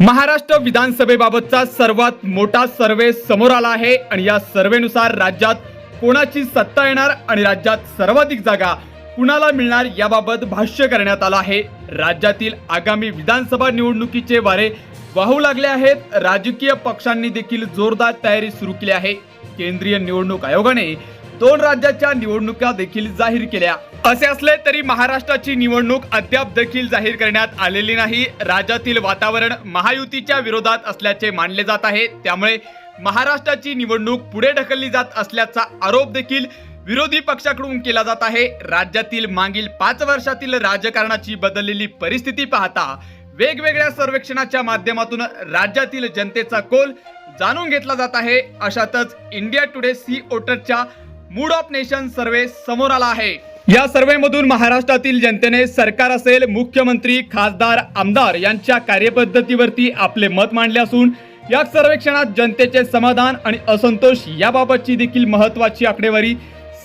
महाराष्ट्र विधानसभेबाबतचा सर्वात मोठा सर्वे समोर आला आहे आणि या सर्वेनुसार राज्यात कोणाची सत्ता येणार आणि राज्यात सर्वाधिक जागा कुणाला मिळणार याबाबत भाष्य करण्यात आलं आहे. राज्यातील आगामी विधानसभा निवडणुकीचे वारे वाहू लागले आहेत. राजकीय पक्षांनी देखील जोरदार तयारी सुरू केली आहे. केंद्रीय निवडणूक आयोगाने दोन राज्याच्या निवडणुका देखील जाहीर केल्या. असे असले तरी महाराष्ट्राची निवडणूक अद्याप देखील जाहीर करण्यात आलेली नाही. राज्यातील वातावरण महायुतीच्या विरोधात असल्याचे मानले जात आहे. त्यामुळे महाराष्ट्राची निवडणूक पुढे ढकलली जात असल्याचा आरोप देखील विरोधी पक्षाकडून केला जात आहे. राज्यातील मागील पाच वर्षातील राजकारणाची बदललेली परिस्थिती पाहता वेगवेगळ्या सर्वेक्षणाच्या माध्यमातून राज्यातील जनतेचा कोल जाणून घेतला जात आहे. अशातच इंडिया टुडे सी ओटरच्या मूड ऑफ नेशन सर्वे समोर आला आहे. या सर्वेमधून महाराष्ट्रातील जनतेने सरकार असेल मुख्यमंत्री खासदार आमदार यांच्या कार्यपद्धतीवरती आपले मत मांडले असून या सर्वेक्षणात जनतेचे समाधान आणि असंतोष याबाबतची देखील महत्वाची आकडेवारी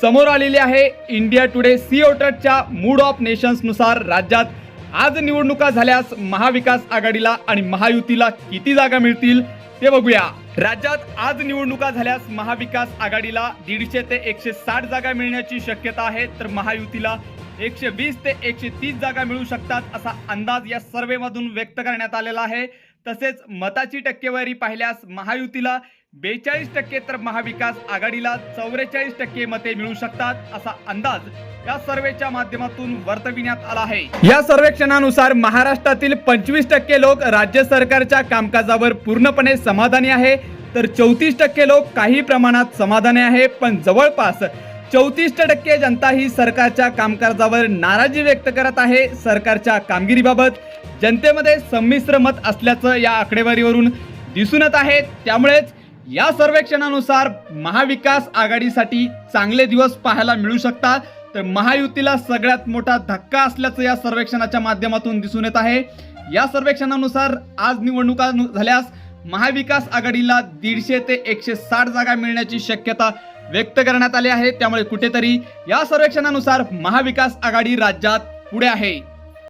समोर आलेली आहे. इंडिया टुडे सी वोटरच्या मूड ऑफ नेशन्सनुसार राज्यात आज निवडणुका झाल्यास महाविकास आघाडीला आणि महायुतीला किती जागा मिळतील? ते बघूया. राज्यात आज निवडणुका झाल्यास महाविकास आघाडीला दीडशे ते एकशे साठ जागा मिळण्याची शक्यता आहे. तर महायुतीला एकशे वीस ते एकशे तीस जागा मिळू शकतात असा अंदाज या सर्वेमधून व्यक्त करण्यात आलेला आहे. तसेच मताची टक्केवारी पाहिल्यास महायुतीला बेचाळीस टक्के तर महाविकास आघाडीला चौवेचाळीस टक्के मते मिळू शकतात असा अंदाज या सर्वेच्या माध्यमातून वर्तविण्यात आला आहे. या सर्वेक्षणानुसार महाराष्ट्रातील पंचवीस टक्के लोक राज्य सरकारच्या कामकाजावर पूर्णपणे समाधानी आहे तर चौतीस टक्के लोक काही प्रमाणात समाधानी आहे पण जवळपास चौतीस टक्के जनता ही सरकारच्या कामकाजावर नाराजी व्यक्त करत आहे. सरकारच्या कामगिरीबाबत जनतेमध्ये संमिश्र मत असल्याचं या आकडेवारीवरून दिसून येत आहे. त्यामुळेच या सर्वेक्षणानुसार महाविकास आघाडीसाठी चांगले दिवस पाहायला मिळू शकतात. तर महायुतीला सगळ्यात मोठा धक्का असल्याचं या सर्वेक्षणाच्या माध्यमातून दिसून येत आहे. या सर्वेक्षणानुसार आज निवडणुका झाल्यास महाविकास आघाडीला दीडशे ते एकशे साठ जागा मिळण्याची शक्यता व्यक्त करण्यात आले आहे त्यामुळे कुठेतरी या सर्वेक्षणानुसार महाविकास आघाडी राज्यात पुढे आहे.